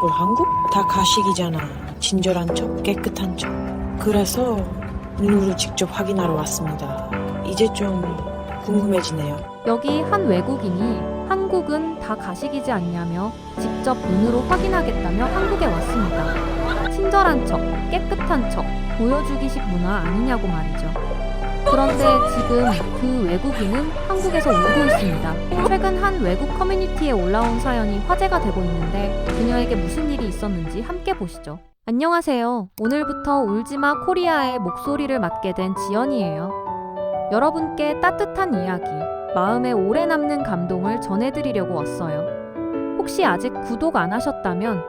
또 한국? 다 가식이잖아. 친절한 척, 깨끗한 척. 그래서 눈으로 직접 확인하러 왔습니다. 이제 좀 궁금해지네요. 여기 한 외국인이 한국은 다 가식이지 않냐며 직접 눈으로 확인하겠다며 한국에 왔습니다. 친절한 척, 깨끗한 척, 보여주기식 문화 아니냐고 말이죠. 그런데 지금 그 외국인은 한국에서 울고 있습니다. 최근 한 외국 커뮤니티에 올라온 사연이 화제가 되고 있는데 그녀에게 무슨 일이 있었는지 함께 보시죠. 안녕하세요. 오늘부터 울지마 코리아의 목소리를 맡게 된 지연이에요. 여러분께 따뜻한 이야기, 마음에 오래 남는 감동을 전해드리려고 왔어요. 혹시 아직 구독 안 하셨다면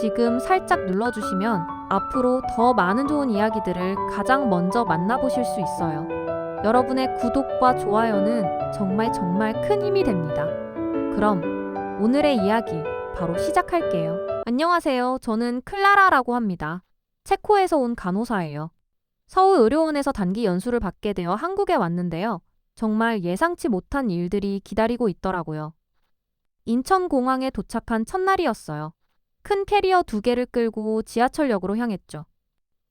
지금 살짝 눌러주시면 앞으로 더 많은 좋은 이야기들을 가장 먼저 만나보실 수 있어요. 여러분의 구독과 좋아요는 정말 정말 큰 힘이 됩니다. 그럼 오늘의 이야기 바로 시작할게요. 안녕하세요. 저는 클라라라고 합니다. 체코에서 온 간호사예요. 서울 의료원에서 단기 연수를 받게 되어 한국에 왔는데요. 정말 예상치 못한 일들이 기다리고 있더라고요. 인천공항에 도착한 첫날이었어요. 큰 캐리어 두 개를 끌고 지하철역으로 향했죠.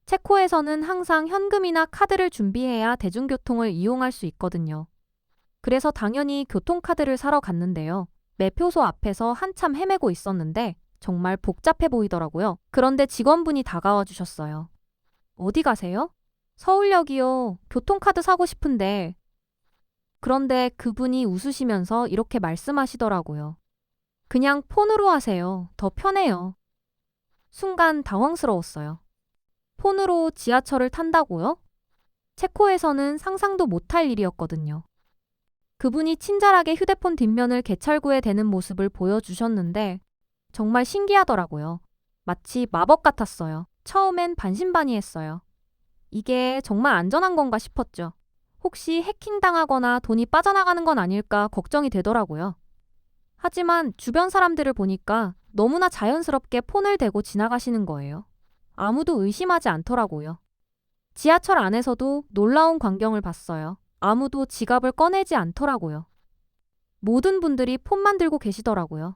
체코에서는 항상 현금이나 카드를 준비해야 대중교통을 이용할 수 있거든요. 그래서 당연히 교통카드를 사러 갔는데요. 매표소 앞에서 한참 헤매고 있었는데 정말 복잡해 보이더라고요. 그런데 직원분이 다가와 주셨어요. 어디 가세요? 서울역이요. 교통카드 사고 싶은데. 그런데 그분이 웃으시면서 이렇게 말씀하시더라고요. 그냥 폰으로 하세요. 더 편해요. 순간 당황스러웠어요. 폰으로 지하철을 탄다고요? 체코에서는 상상도 못할 일이었거든요. 그분이 친절하게 휴대폰 뒷면을 개찰구에 대는 모습을 보여주셨는데 정말 신기하더라고요. 마치 마법 같았어요. 처음엔 반신반의했어요. 이게 정말 안전한 건가 싶었죠. 혹시 해킹당하거나 돈이 빠져나가는 건 아닐까 걱정이 되더라고요. 하지만 주변 사람들을 보니까 너무나 자연스럽게 폰을 대고 지나가시는 거예요. 아무도 의심하지 않더라고요. 지하철 안에서도 놀라운 광경을 봤어요. 아무도 지갑을 꺼내지 않더라고요. 모든 분들이 폰만 들고 계시더라고요.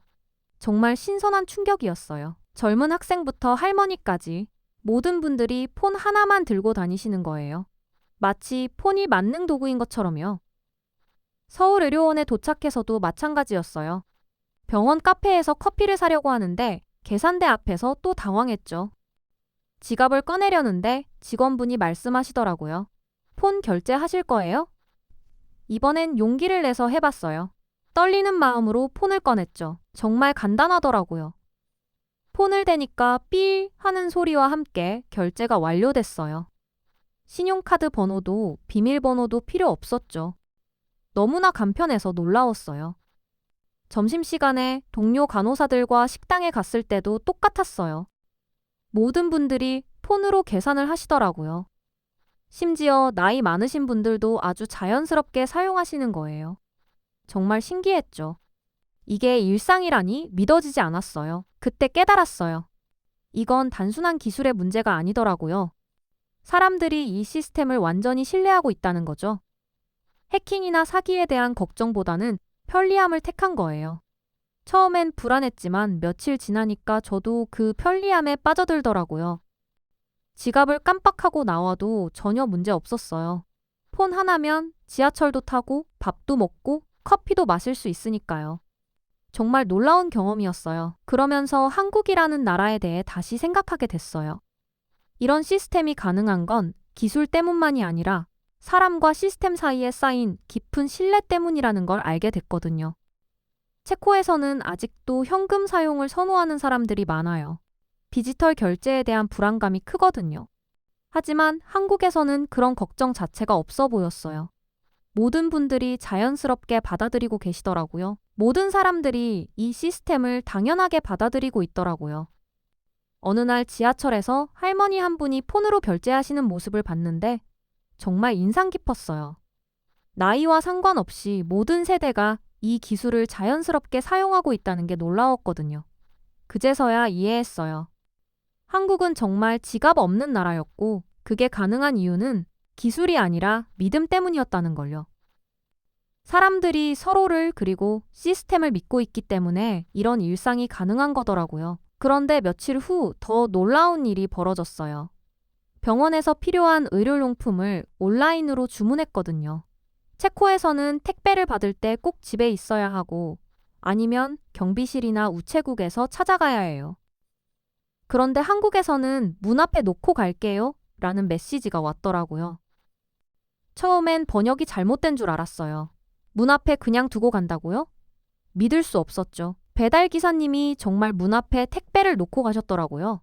정말 신선한 충격이었어요. 젊은 학생부터 할머니까지 모든 분들이 폰 하나만 들고 다니시는 거예요. 마치 폰이 만능 도구인 것처럼요. 서울의료원에 도착해서도 마찬가지였어요. 병원 카페에서 커피를 사려고 하는데 계산대 앞에서 또 당황했죠. 지갑을 꺼내려는데 직원분이 말씀하시더라고요. 폰 결제하실 거예요? 이번엔 용기를 내서 해봤어요. 떨리는 마음으로 폰을 꺼냈죠. 정말 간단하더라고요. 폰을 대니까 삐 하는 소리와 함께 결제가 완료됐어요. 신용카드 번호도 비밀번호도 필요 없었죠. 너무나 간편해서 놀라웠어요. 점심시간에 동료 간호사들과 식당에 갔을 때도 똑같았어요. 모든 분들이 폰으로 계산을 하시더라고요. 심지어 나이 많으신 분들도 아주 자연스럽게 사용하시는 거예요. 정말 신기했죠. 이게 일상이라니 믿어지지 않았어요. 그때 깨달았어요. 이건 단순한 기술의 문제가 아니더라고요. 사람들이 이 시스템을 완전히 신뢰하고 있다는 거죠. 해킹이나 사기에 대한 걱정보다는 편리함을 택한 거예요. 처음엔 불안했지만 며칠 지나니까 저도 그 편리함에 빠져들더라고요. 지갑을 깜빡하고 나와도 전혀 문제 없었어요. 폰 하나면 지하철도 타고 밥도 먹고 커피도 마실 수 있으니까요. 정말 놀라운 경험이었어요. 그러면서 한국이라는 나라에 대해 다시 생각하게 됐어요. 이런 시스템이 가능한 건 기술 때문만이 아니라 사람과 시스템 사이에 쌓인 깊은 신뢰 때문이라는 걸 알게 됐거든요. 체코에서는 아직도 현금 사용을 선호하는 사람들이 많아요. 디지털 결제에 대한 불안감이 크거든요. 하지만 한국에서는 그런 걱정 자체가 없어 보였어요. 모든 분들이 자연스럽게 받아들이고 계시더라고요. 모든 사람들이 이 시스템을 당연하게 받아들이고 있더라고요. 어느 날 지하철에서 할머니 한 분이 폰으로 결제하시는 모습을 봤는데 정말 인상 깊었어요. 나이와 상관없이 모든 세대가 이 기술을 자연스럽게 사용하고 있다는 게 놀라웠거든요. 그제서야 이해했어요. 한국은 정말 지갑 없는 나라였고, 그게 가능한 이유는 기술이 아니라 믿음 때문이었다는 걸요. 사람들이 서로를 그리고 시스템을 믿고 있기 때문에 이런 일상이 가능한 거더라고요. 그런데 며칠 후 더 놀라운 일이 벌어졌어요. 병원에서 필요한 의료용품을 온라인으로 주문했거든요. 체코에서는 택배를 받을 때 꼭 집에 있어야 하고 아니면 경비실이나 우체국에서 찾아가야 해요. 그런데 한국에서는 문 앞에 놓고 갈게요 라는 메시지가 왔더라고요. 처음엔 번역이 잘못된 줄 알았어요. 문 앞에 그냥 두고 간다고요? 믿을 수 없었죠. 배달 기사님이 정말 문 앞에 택배를 놓고 가셨더라고요.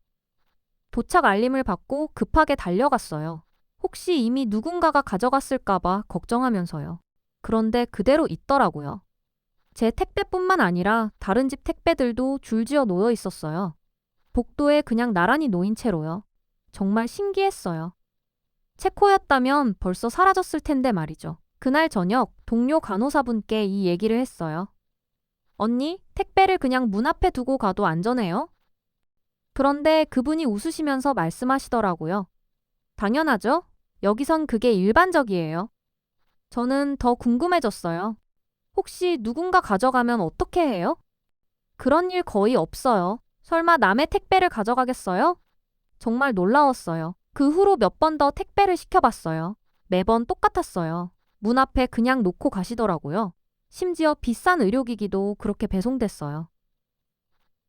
도착 알림을 받고 급하게 달려갔어요. 혹시 이미 누군가가 가져갔을까봐 걱정하면서요. 그런데 그대로 있더라고요. 제 택배뿐만 아니라 다른 집 택배들도 줄지어 놓여 있었어요. 복도에 그냥 나란히 놓인 채로요. 정말 신기했어요. 체코였다면 벌써 사라졌을 텐데 말이죠. 그날 저녁 동료 간호사분께 이 얘기를 했어요. 언니, 택배를 그냥 문 앞에 두고 가도 안전해요? 그런데 그분이 웃으시면서 말씀하시더라고요. 당연하죠. 여기선 그게 일반적이에요. 저는 더 궁금해졌어요. 혹시 누군가 가져가면 어떻게 해요? 그런 일 거의 없어요. 설마 남의 택배를 가져가겠어요? 정말 놀라웠어요. 그 후로 몇 번 더 택배를 시켜봤어요. 매번 똑같았어요. 문 앞에 그냥 놓고 가시더라고요. 심지어 비싼 의료기기도 그렇게 배송됐어요.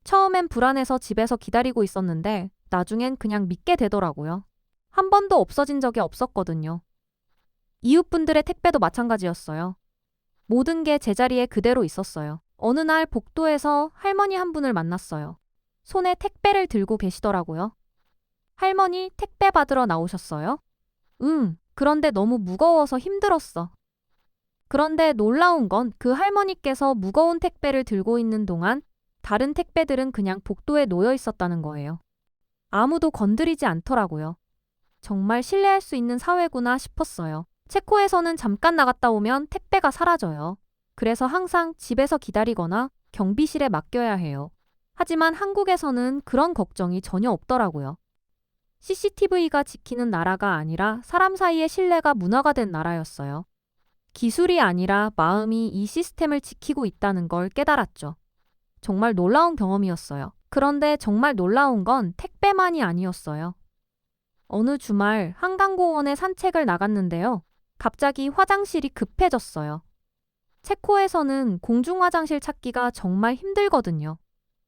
처음엔 불안해서 집에서 기다리고 있었는데 나중엔 그냥 믿게 되더라고요. 한 번도 없어진 적이 없었거든요. 이웃분들의 택배도 마찬가지였어요. 모든 게 제자리에 그대로 있었어요. 어느 날 복도에서 할머니 한 분을 만났어요. 손에 택배를 들고 계시더라고요. 할머니 택배 받으러 나오셨어요? 응, 그런데 너무 무거워서 힘들었어. 그런데 놀라운 건 그 할머니께서 무거운 택배를 들고 있는 동안 다른 택배들은 그냥 복도에 놓여 있었다는 거예요. 아무도 건드리지 않더라고요. 정말 신뢰할 수 있는 사회구나 싶었어요. 체코에서는 잠깐 나갔다 오면 택배가 사라져요. 그래서 항상 집에서 기다리거나 경비실에 맡겨야 해요. 하지만 한국에서는 그런 걱정이 전혀 없더라고요. CCTV가 지키는 나라가 아니라 사람 사이의 신뢰가 문화가 된 나라였어요. 기술이 아니라 마음이 이 시스템을 지키고 있다는 걸 깨달았죠. 정말 놀라운 경험이었어요. 그런데 정말 놀라운 건 택배만이 아니었어요. 어느 주말 한강공원에 산책을 나갔는데요. 갑자기 화장실이 급해졌어요. 체코에서는 공중 화장실 찾기가 정말 힘들거든요.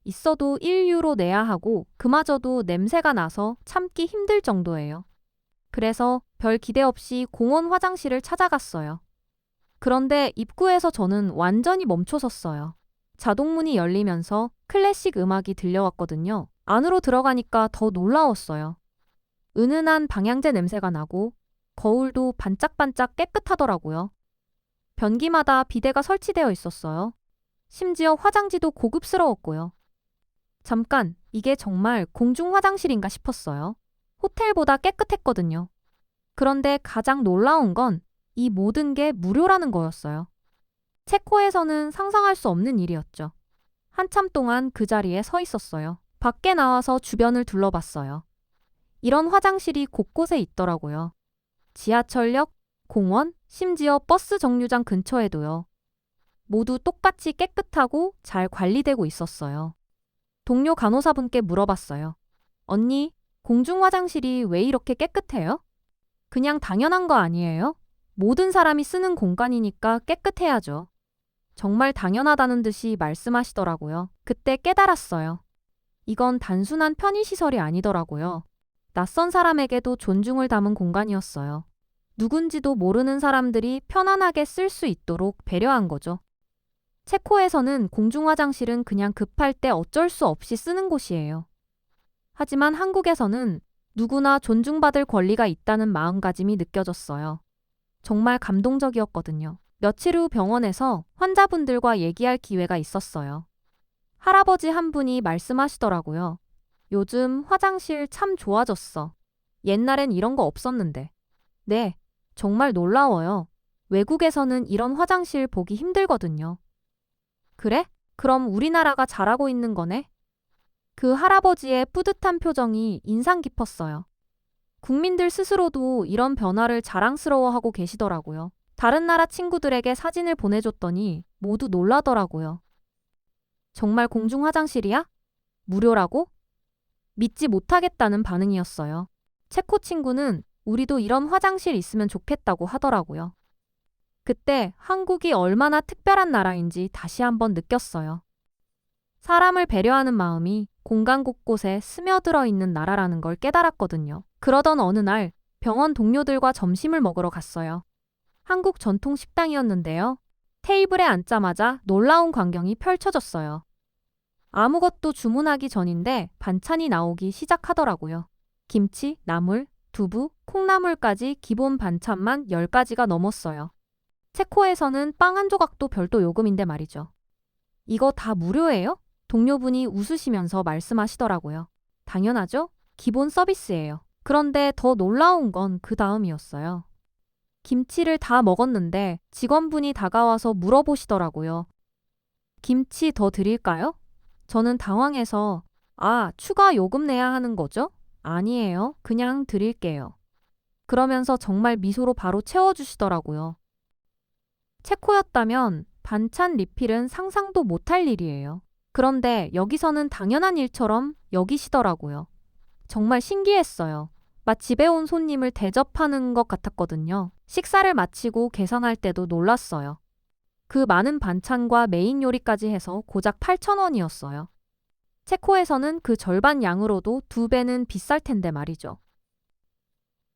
있어도 1유로 내야 하고 그마저도 냄새가 나서 참기 힘들 정도예요. 그래서 별 기대 없이 공원 화장실을 찾아갔어요. 그런데 입구에서 저는 완전히 멈춰섰어요. 자동문이 열리면서 클래식 음악이 들려왔거든요. 안으로 들어가니까 더 놀라웠어요. 은은한 방향제 냄새가 나고 거울도 반짝반짝 깨끗하더라고요. 변기마다 비데가 설치되어 있었어요. 심지어 화장지도 고급스러웠고요. 잠깐, 이게 정말 공중 화장실인가 싶었어요. 호텔보다 깨끗했거든요. 그런데 가장 놀라운 건 이 모든 게 무료라는 거였어요. 체코에서는 상상할 수 없는 일이었죠. 한참 동안 그 자리에 서 있었어요. 밖에 나와서 주변을 둘러봤어요. 이런 화장실이 곳곳에 있더라고요. 지하철역, 공원, 심지어 버스 정류장 근처에도요. 모두 똑같이 깨끗하고 잘 관리되고 있었어요. 동료 간호사분께 물어봤어요. 언니, 공중 화장실이 왜 이렇게 깨끗해요? 그냥 당연한 거 아니에요? 모든 사람이 쓰는 공간이니까 깨끗해야죠. 정말 당연하다는 듯이 말씀하시더라고요. 그때 깨달았어요. 이건 단순한 편의시설이 아니더라고요. 낯선 사람에게도 존중을 담은 공간이었어요. 누군지도 모르는 사람들이 편안하게 쓸 수 있도록 배려한 거죠. 체코에서는 공중화장실은 그냥 급할 때 어쩔 수 없이 쓰는 곳이에요. 하지만 한국에서는 누구나 존중받을 권리가 있다는 마음가짐이 느껴졌어요. 정말 감동적이었거든요. 며칠 후 병원에서 환자분들과 얘기할 기회가 있었어요. 할아버지 한 분이 말씀하시더라고요. 요즘 화장실 참 좋아졌어. 옛날엔 이런 거 없었는데. 네, 정말 놀라워요. 외국에서는 이런 화장실 보기 힘들거든요. 그래? 그럼 우리나라가 잘하고 있는 거네? 그 할아버지의 뿌듯한 표정이 인상 깊었어요. 국민들 스스로도 이런 변화를 자랑스러워하고 계시더라고요. 다른 나라 친구들에게 사진을 보내줬더니 모두 놀라더라고요. 정말 공중 화장실이야? 무료라고? 믿지 못하겠다는 반응이었어요. 체코 친구는 우리도 이런 화장실 있으면 좋겠다고 하더라고요. 그때 한국이 얼마나 특별한 나라인지 다시 한번 느꼈어요. 사람을 배려하는 마음이 공간 곳곳에 스며들어 있는 나라라는 걸 깨달았거든요. 그러던 어느 날 병원 동료들과 점심을 먹으러 갔어요. 한국 전통 식당이었는데요. 테이블에 앉자마자 놀라운 광경이 펼쳐졌어요. 아무것도 주문하기 전인데 반찬이 나오기 시작하더라고요. 김치, 나물, 두부, 콩나물까지 기본 반찬만 10가지가 넘었어요. 체코에서는 빵 한 조각도 별도 요금인데 말이죠. 이거 다 무료예요? 동료분이 웃으시면서 말씀하시더라고요. 당연하죠? 기본 서비스예요. 그런데 더 놀라운 건 그 다음이었어요. 김치를 다 먹었는데 직원분이 다가와서 물어보시더라고요. 김치 더 드릴까요? 저는 당황해서 아, 추가 요금 내야 하는 거죠? 아니에요. 그냥 드릴게요. 그러면서 정말 미소로 바로 채워주시더라고요. 체코였다면 반찬 리필은 상상도 못할 일이에요. 그런데 여기서는 당연한 일처럼 여기시더라고요. 정말 신기했어요. 집에 온 손님을 대접하는 것 같았거든요. 식사를 마치고 계산할 때도 놀랐어요. 그 많은 반찬과 메인 요리까지 해서 고작 8,000원이었어요. 체코에서는 그 절반 양으로도 두 배는 비쌀 텐데 말이죠.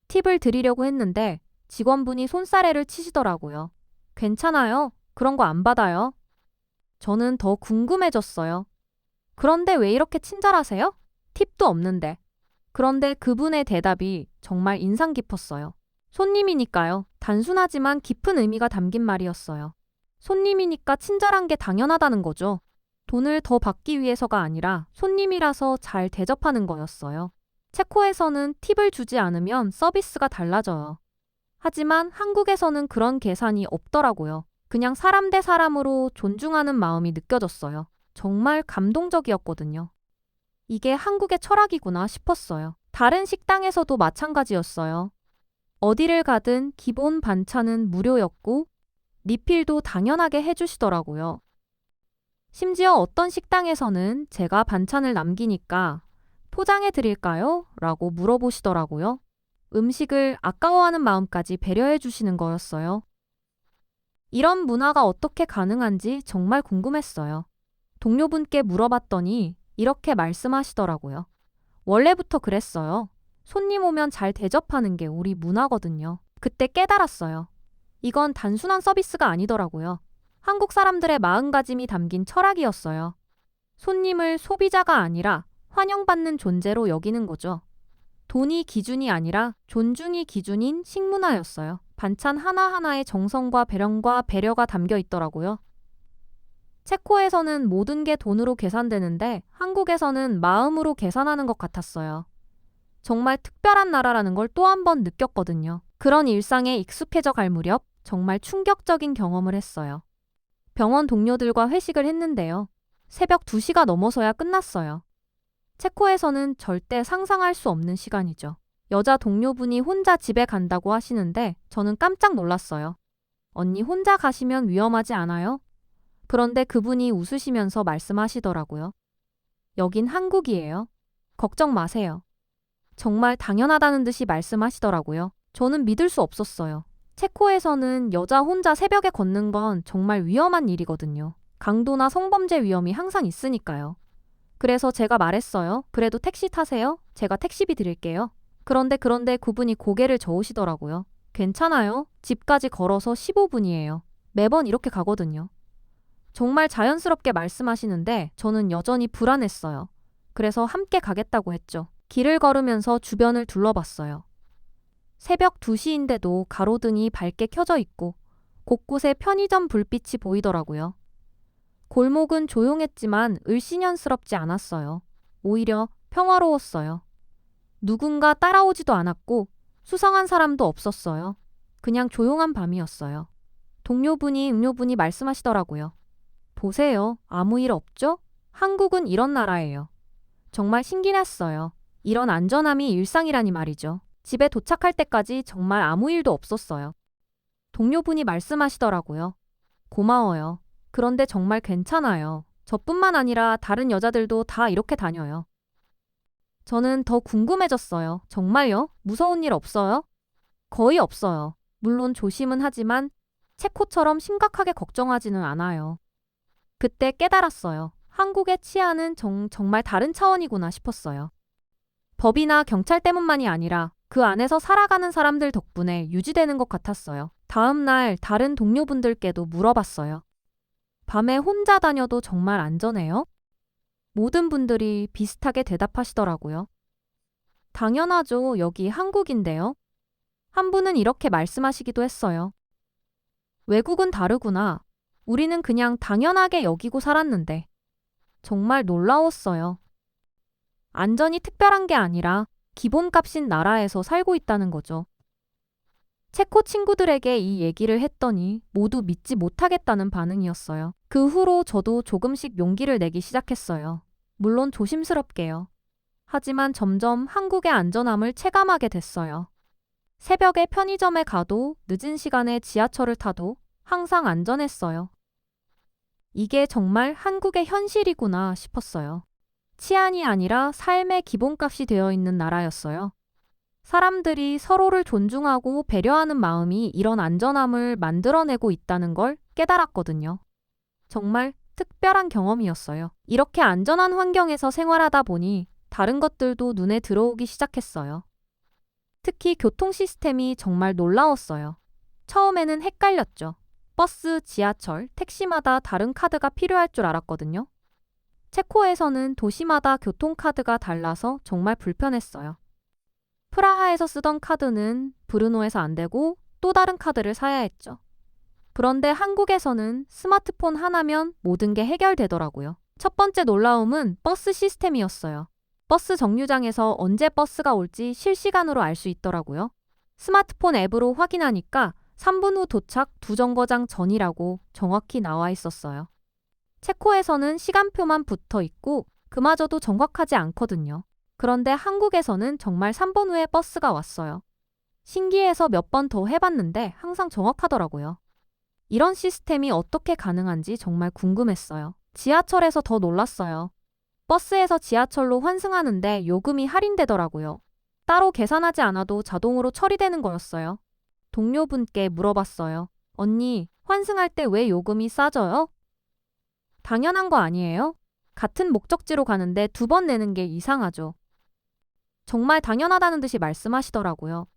팁을 드리려고 했는데 직원분이 손사래를 치시더라고요. 괜찮아요. 그런 거 안 받아요. 저는 더 궁금해졌어요. 그런데 왜 이렇게 친절하세요? 팁도 없는데. 그런데 그분의 대답이 정말 인상 깊었어요. 손님이니까요. 단순하지만 깊은 의미가 담긴 말이었어요. 손님이니까 친절한 게 당연하다는 거죠. 돈을 더 받기 위해서가 아니라 손님이라서 잘 대접하는 거였어요. 체코에서는 팁을 주지 않으면 서비스가 달라져요. 하지만 한국에서는 그런 계산이 없더라고요. 그냥 사람 대 사람으로 존중하는 마음이 느껴졌어요. 정말 감동적이었거든요. 이게 한국의 철학이구나 싶었어요. 다른 식당에서도 마찬가지였어요. 어디를 가든 기본 반찬은 무료였고, 리필도 당연하게 해주시더라고요. 심지어 어떤 식당에서는 제가 반찬을 남기니까 포장해 드릴까요? 라고 물어보시더라고요. 음식을 아까워하는 마음까지 배려해 주시는 거였어요. 이런 문화가 어떻게 가능한지 정말 궁금했어요. 동료분께 물어봤더니 이렇게 말씀하시더라고요. 원래부터 그랬어요. 손님 오면 잘 대접하는 게 우리 문화거든요. 그때 깨달았어요. 이건 단순한 서비스가 아니더라고요. 한국 사람들의 마음가짐이 담긴 철학이었어요. 손님을 소비자가 아니라 환영받는 존재로 여기는 거죠. 돈이 기준이 아니라 존중이 기준인 식문화였어요. 반찬 하나하나에 정성과 배령과 배려가 담겨 있더라고요. 체코에서는 모든 게 돈으로 계산되는데 한국에서는 마음으로 계산하는 것 같았어요. 정말 특별한 나라라는 걸 또 한 번 느꼈거든요. 그런 일상에 익숙해져 갈 무렵 정말 충격적인 경험을 했어요. 병원 동료들과 회식을 했는데요. 새벽 2시가 넘어서야 끝났어요. 체코에서는 절대 상상할 수 없는 시간이죠. 여자 동료분이 혼자 집에 간다고 하시는데 저는 깜짝 놀랐어요. 언니 혼자 가시면 위험하지 않아요? 그런데 그분이 웃으시면서 말씀하시더라고요. 여긴 한국이에요. 걱정 마세요. 정말 당연하다는 듯이 말씀하시더라고요. 저는 믿을 수 없었어요. 체코에서는 여자 혼자 새벽에 걷는 건 정말 위험한 일이거든요. 강도나 성범죄 위험이 항상 있으니까요. 그래서 제가 말했어요. 그래도 택시 타세요. 제가 택시비 드릴게요. 그런데 그런데 그분이 고개를 저으시더라고요. 괜찮아요. 집까지 걸어서 15분이에요. 매번 이렇게 가거든요. 정말 자연스럽게 말씀하시는데 저는 여전히 불안했어요. 그래서 함께 가겠다고 했죠. 길을 걸으면서 주변을 둘러봤어요. 새벽 2시인데도 가로등이 밝게 켜져 있고 곳곳에 편의점 불빛이 보이더라고요. 골목은 조용했지만 을씨년스럽지 않았어요. 오히려 평화로웠어요. 누군가 따라오지도 않았고 수상한 사람도 없었어요. 그냥 조용한 밤이었어요. 동료분이 음료분이 말씀하시더라고요. 보세요. 아무 일 없죠? 한국은 이런 나라예요. 정말 신기했어요. 이런 안전함이 일상이라니 말이죠. 집에 도착할 때까지 정말 아무 일도 없었어요. 동료분이 말씀하시더라고요. 고마워요. 그런데 정말 괜찮아요. 저뿐만 아니라 다른 여자들도 다 이렇게 다녀요. 저는 더 궁금해졌어요. 정말요? 무서운 일 없어요? 거의 없어요. 물론 조심은 하지만 체코처럼 심각하게 걱정하지는 않아요. 그때 깨달았어요. 한국의 치안은 정, 정말 다른 차원이구나 싶었어요. 법이나 경찰 때문만이 아니라 그 안에서 살아가는 사람들 덕분에 유지되는 것 같았어요. 다음 날 다른 동료분들께도 물어봤어요. 밤에 혼자 다녀도 정말 안전해요? 모든 분들이 비슷하게 대답하시더라고요. 당연하죠. 여기 한국인데요. 한 분은 이렇게 말씀하시기도 했어요. 외국은 다르구나. 우리는 그냥 당연하게 여기고 살았는데. 정말 놀라웠어요. 안전이 특별한 게 아니라 기본값인 나라에서 살고 있다는 거죠. 체코 친구들에게 이 얘기를 했더니 모두 믿지 못하겠다는 반응이었어요. 그 후로 저도 조금씩 용기를 내기 시작했어요. 물론 조심스럽게요. 하지만 점점 한국의 안전함을 체감하게 됐어요. 새벽에 편의점에 가도 늦은 시간에 지하철을 타도 항상 안전했어요. 이게 정말 한국의 현실이구나 싶었어요. 치안이 아니라 삶의 기본값이 되어 있는 나라였어요. 사람들이 서로를 존중하고 배려하는 마음이 이런 안전함을 만들어내고 있다는 걸 깨달았거든요. 정말 특별한 경험이었어요. 이렇게 안전한 환경에서 생활하다 보니 다른 것들도 눈에 들어오기 시작했어요. 특히 교통 시스템이 정말 놀라웠어요. 처음에는 헷갈렸죠. 버스, 지하철, 택시마다 다른 카드가 필요할 줄 알았거든요. 체코에서는 도시마다 교통카드가 달라서 정말 불편했어요. 프라하에서 쓰던 카드는 브루노에서 안 되고 또 다른 카드를 사야 했죠. 그런데 한국에서는 스마트폰 하나면 모든 게 해결되더라고요. 첫 번째 놀라움은 버스 시스템이었어요. 버스 정류장에서 언제 버스가 올지 실시간으로 알 수 있더라고요. 스마트폰 앱으로 확인하니까 3분 후 도착 두 정거장 전이라고 정확히 나와 있었어요. 체코에서는 시간표만 붙어 있고 그마저도 정확하지 않거든요. 그런데 한국에서는 정말 3번 후에 버스가 왔어요. 신기해서 몇 번 더 해봤는데 항상 정확하더라고요. 이런 시스템이 어떻게 가능한지 정말 궁금했어요. 지하철에서 더 놀랐어요. 버스에서 지하철로 환승하는데 요금이 할인되더라고요. 따로 계산하지 않아도 자동으로 처리되는 거였어요. 동료분께 물어봤어요. 언니, 환승할 때 왜 요금이 싸져요? 당연한 거 아니에요? 같은 목적지로 가는데 두 번 내는 게 이상하죠. 정말 당연하다는 듯이 말씀하시더라고요.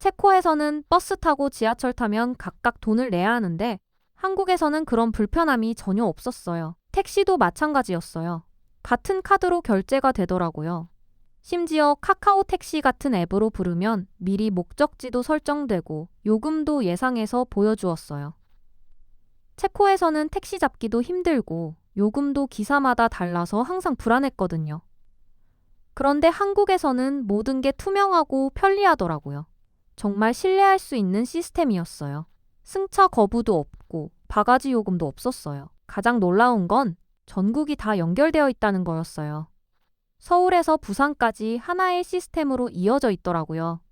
체코에서는 버스 타고 지하철 타면 각각 돈을 내야 하는데 한국에서는 그런 불편함이 전혀 없었어요. 택시도 마찬가지였어요. 같은 카드로 결제가 되더라고요. 심지어 카카오 택시 같은 앱으로 부르면 미리 목적지도 설정되고 요금도 예상해서 보여주었어요. 체코에서는 택시 잡기도 힘들고 요금도 기사마다 달라서 항상 불안했거든요. 그런데 한국에서는 모든 게 투명하고 편리하더라고요. 정말 신뢰할 수 있는 시스템이었어요. 승차 거부도 없고 바가지 요금도 없었어요. 가장 놀라운 건 전국이 다 연결되어 있다는 거였어요. 서울에서 부산까지 하나의 시스템으로 이어져 있더라고요.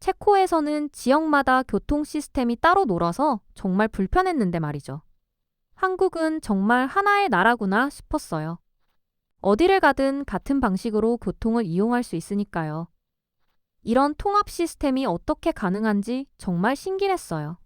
체코에서는 지역마다 교통 시스템이 따로 놀아서 정말 불편했는데 말이죠. 한국은 정말 하나의 나라구나 싶었어요. 어디를 가든 같은 방식으로 교통을 이용할 수 있으니까요. 이런 통합 시스템이 어떻게 가능한지 정말 신기했어요.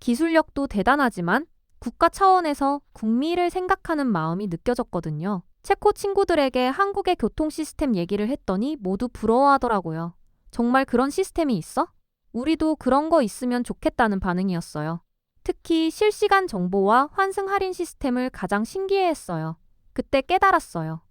기술력도 대단하지만 국가 차원에서 국민을 생각하는 마음이 느껴졌거든요. 체코 친구들에게 한국의 교통 시스템 얘기를 했더니 모두 부러워하더라고요. 정말 그런 시스템이 있어? 우리도 그런 거 있으면 좋겠다는 반응이었어요. 특히 실시간 정보와 환승 할인 시스템을 가장 신기해했어요. 그때 깨달았어요.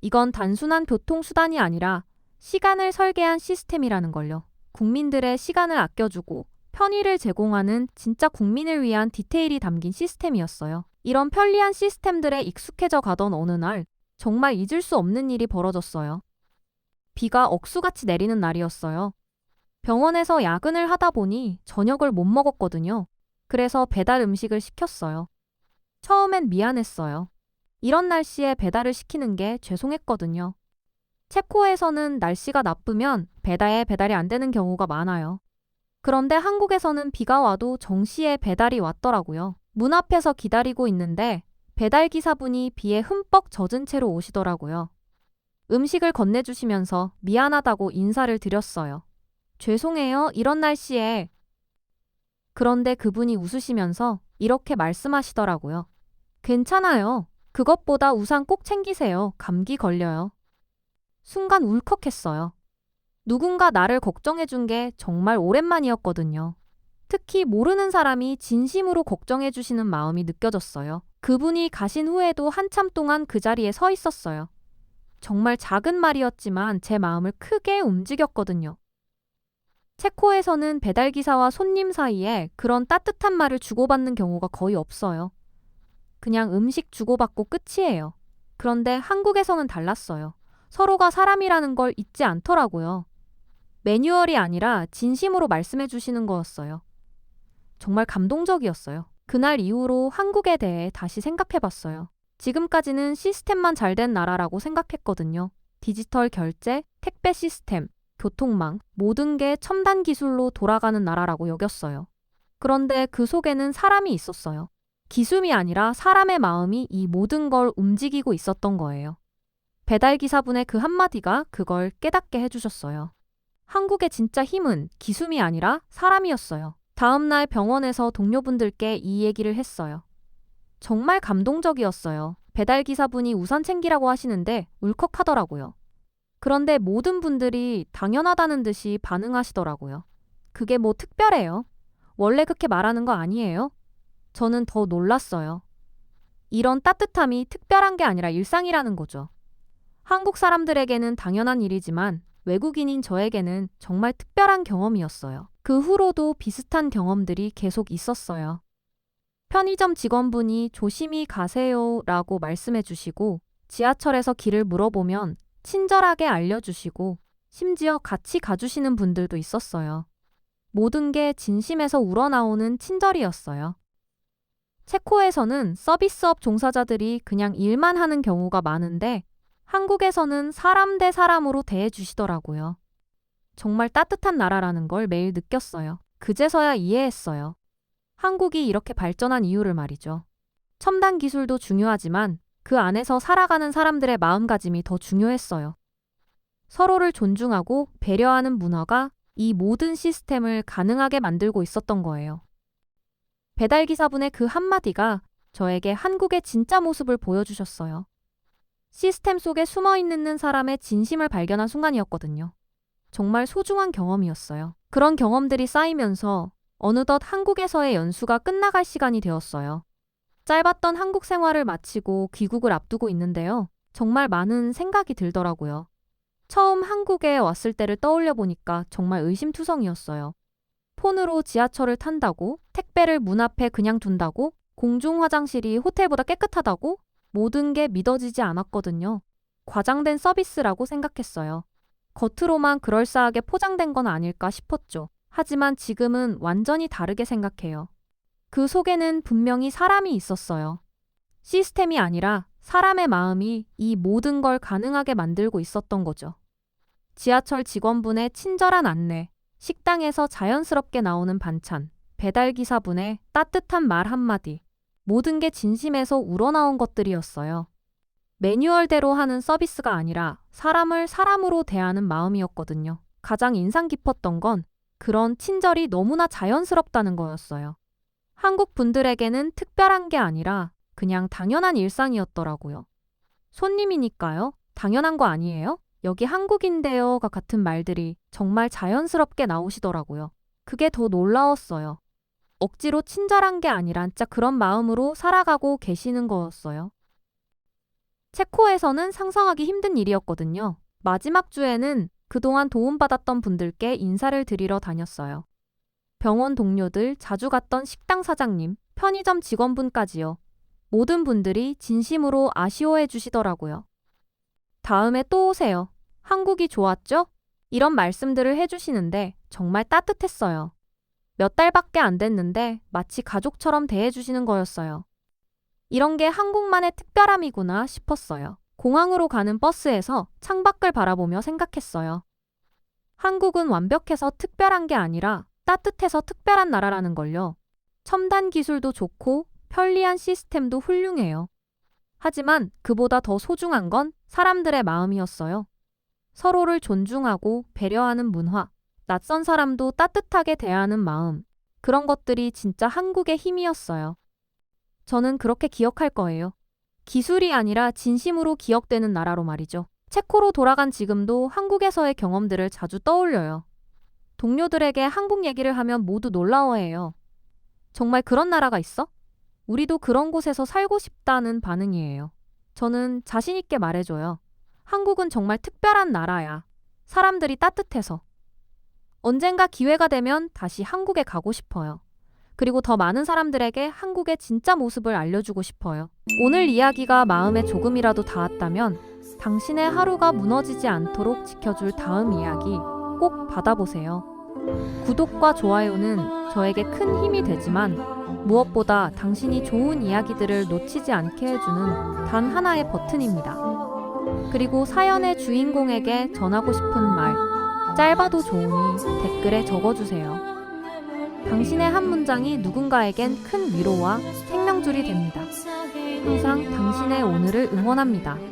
이건 단순한 교통수단이 아니라 시간을 설계한 시스템이라는 걸요. 국민들의 시간을 아껴주고 편의를 제공하는 진짜 국민을 위한 디테일이 담긴 시스템이었어요. 이런 편리한 시스템들에 익숙해져 가던 어느 날 정말 잊을 수 없는 일이 벌어졌어요. 비가 억수같이 내리는 날이었어요. 병원에서 야근을 하다 보니 저녁을 못 먹었거든요. 그래서 배달 음식을 시켰어요. 처음엔 미안했어요. 이런 날씨에 배달을 시키는 게 죄송했거든요. 체코에서는 날씨가 나쁘면 배달에 배달이 안 되는 경우가 많아요. 그런데 한국에서는 비가 와도 정시에 배달이 왔더라고요. 문 앞에서 기다리고 있는데 배달 기사분이 비에 흠뻑 젖은 채로 오시더라고요. 음식을 건네주시면서 미안하다고 인사를 드렸어요. 죄송해요, 이런 날씨에. 그런데 그분이 웃으시면서 이렇게 말씀하시더라고요. 괜찮아요. 그것보다 우산 꼭 챙기세요. 감기 걸려요. 순간 울컥했어요. 누군가 나를 걱정해준 게 정말 오랜만이었거든요. 특히 모르는 사람이 진심으로 걱정해 주시는 마음이 느껴졌어요. 그분이 가신 후에도 한참 동안 그 자리에 서 있었어요. 정말 작은 말이었지만 제 마음을 크게 움직였거든요. 체코에서는 배달기사와 손님 사이에 그런 따뜻한 말을 주고받는 경우가 거의 없어요. 그냥 음식 주고받고 끝이에요. 그런데 한국에서는 달랐어요. 서로가 사람이라는 걸 잊지 않더라고요. 매뉴얼이 아니라 진심으로 말씀해 주시는 거였어요. 정말 감동적이었어요. 그날 이후로 한국에 대해 다시 생각해 봤어요. 지금까지는 시스템만 잘 된 나라라고 생각했거든요. 디지털 결제, 택배 시스템, 교통망, 모든 게 첨단 기술로 돌아가는 나라라고 여겼어요. 그런데 그 속에는 사람이 있었어요. 기술이 아니라 사람의 마음이 이 모든 걸 움직이고 있었던 거예요. 배달기사분의 그 한마디가 그걸 깨닫게 해주셨어요. 한국의 진짜 힘은 기술이 아니라 사람이었어요. 다음 날 병원에서 동료분들께 이 얘기를 했어요. 정말 감동적이었어요. 배달 기사분이 우산 챙기라고 하시는데 울컥하더라고요. 그런데 모든 분들이 당연하다는 듯이 반응하시더라고요. 그게 뭐 특별해요? 원래 그렇게 말하는 거 아니에요? 저는 더 놀랐어요. 이런 따뜻함이 특별한 게 아니라 일상이라는 거죠. 한국 사람들에게는 당연한 일이지만 외국인인 저에게는 정말 특별한 경험이었어요. 그 후로도 비슷한 경험들이 계속 있었어요. 편의점 직원분이 조심히 가세요 라고 말씀해 주시고 지하철에서 길을 물어보면 친절하게 알려주시고 심지어 같이 가주시는 분들도 있었어요. 모든 게 진심에서 우러나오는 친절이었어요. 체코에서는 서비스업 종사자들이 그냥 일만 하는 경우가 많은데 한국에서는 사람 대 사람으로 대해주시더라고요. 정말 따뜻한 나라라는 걸 매일 느꼈어요. 그제서야 이해했어요. 한국이 이렇게 발전한 이유를 말이죠. 첨단 기술도 중요하지만 그 안에서 살아가는 사람들의 마음가짐이 더 중요했어요. 서로를 존중하고 배려하는 문화가 이 모든 시스템을 가능하게 만들고 있었던 거예요. 배달기사분의 그 한마디가 저에게 한국의 진짜 모습을 보여주셨어요. 시스템 속에 숨어 있는 사람의 진심을 발견한 순간이었거든요. 정말 소중한 경험이었어요. 그런 경험들이 쌓이면서 어느덧 한국에서의 연수가 끝나갈 시간이 되었어요. 짧았던 한국 생활을 마치고 귀국을 앞두고 있는데요. 정말 많은 생각이 들더라고요. 처음 한국에 왔을 때를 떠올려 보니까 정말 의심투성이었어요. 폰으로 지하철을 탄다고, 택배를 문 앞에 그냥 둔다고, 공중 화장실이 호텔보다 깨끗하다고, 모든 게 믿어지지 않았거든요. 과장된 서비스라고 생각했어요. 겉으로만 그럴싸하게 포장된 건 아닐까 싶었죠. 하지만 지금은 완전히 다르게 생각해요. 그 속에는 분명히 사람이 있었어요. 시스템이 아니라 사람의 마음이 이 모든 걸 가능하게 만들고 있었던 거죠. 지하철 직원분의 친절한 안내, 식당에서 자연스럽게 나오는 반찬, 배달기사분의 따뜻한 말 한마디, 모든 게 진심에서 우러나온 것들이었어요. 매뉴얼대로 하는 서비스가 아니라 사람을 사람으로 대하는 마음이었거든요. 가장 인상 깊었던 건 그런 친절이 너무나 자연스럽다는 거였어요. 한국 분들에게는 특별한 게 아니라 그냥 당연한 일상이었더라고요. 손님이니까요? 당연한 거 아니에요? 여기 한국인데요가 같은 말들이 정말 자연스럽게 나오시더라고요. 그게 더 놀라웠어요. 억지로 친절한 게 아니라 진짜 그런 마음으로 살아가고 계시는 거였어요. 체코에서는 상상하기 힘든 일이었거든요. 마지막 주에는 그동안 도움받았던 분들께 인사를 드리러 다녔어요. 병원 동료들, 자주 갔던 식당 사장님, 편의점 직원분까지요. 모든 분들이 진심으로 아쉬워해 주시더라고요. 다음에 또 오세요. 한국이 좋았죠? 이런 말씀들을 해주시는데 정말 따뜻했어요. 몇 달밖에 안 됐는데 마치 가족처럼 대해주시는 거였어요. 이런 게 한국만의 특별함이구나 싶었어요. 공항으로 가는 버스에서 창밖을 바라보며 생각했어요. 한국은 완벽해서 특별한 게 아니라 따뜻해서 특별한 나라라는 걸요. 첨단 기술도 좋고 편리한 시스템도 훌륭해요. 하지만 그보다 더 소중한 건 사람들의 마음이었어요. 서로를 존중하고 배려하는 문화, 낯선 사람도 따뜻하게 대하는 마음, 그런 것들이 진짜 한국의 힘이었어요. 저는 그렇게 기억할 거예요. 기술이 아니라 진심으로 기억되는 나라로 말이죠. 체코로 돌아간 지금도 한국에서의 경험들을 자주 떠올려요. 동료들에게 한국 얘기를 하면 모두 놀라워해요. 정말 그런 나라가 있어? 우리도 그런 곳에서 살고 싶다는 반응이에요. 저는 자신있게 말해줘요. 한국은 정말 특별한 나라야. 사람들이 따뜻해서. 언젠가 기회가 되면 다시 한국에 가고 싶어요. 그리고 더 많은 사람들에게 한국의 진짜 모습을 알려주고 싶어요. 오늘 이야기가 마음에 조금이라도 닿았다면 당신의 하루가 무너지지 않도록 지켜줄 다음 이야기 꼭 받아보세요. 구독과 좋아요는 저에게 큰 힘이 되지만 무엇보다 당신이 좋은 이야기들을 놓치지 않게 해주는 단 하나의 버튼입니다. 그리고 사연의 주인공에게 전하고 싶은 말, 짧아도 좋으니 댓글에 적어주세요. 당신의 한 문장이 누군가에겐 큰 위로와 생명줄이 됩니다. 항상 당신의 오늘을 응원합니다.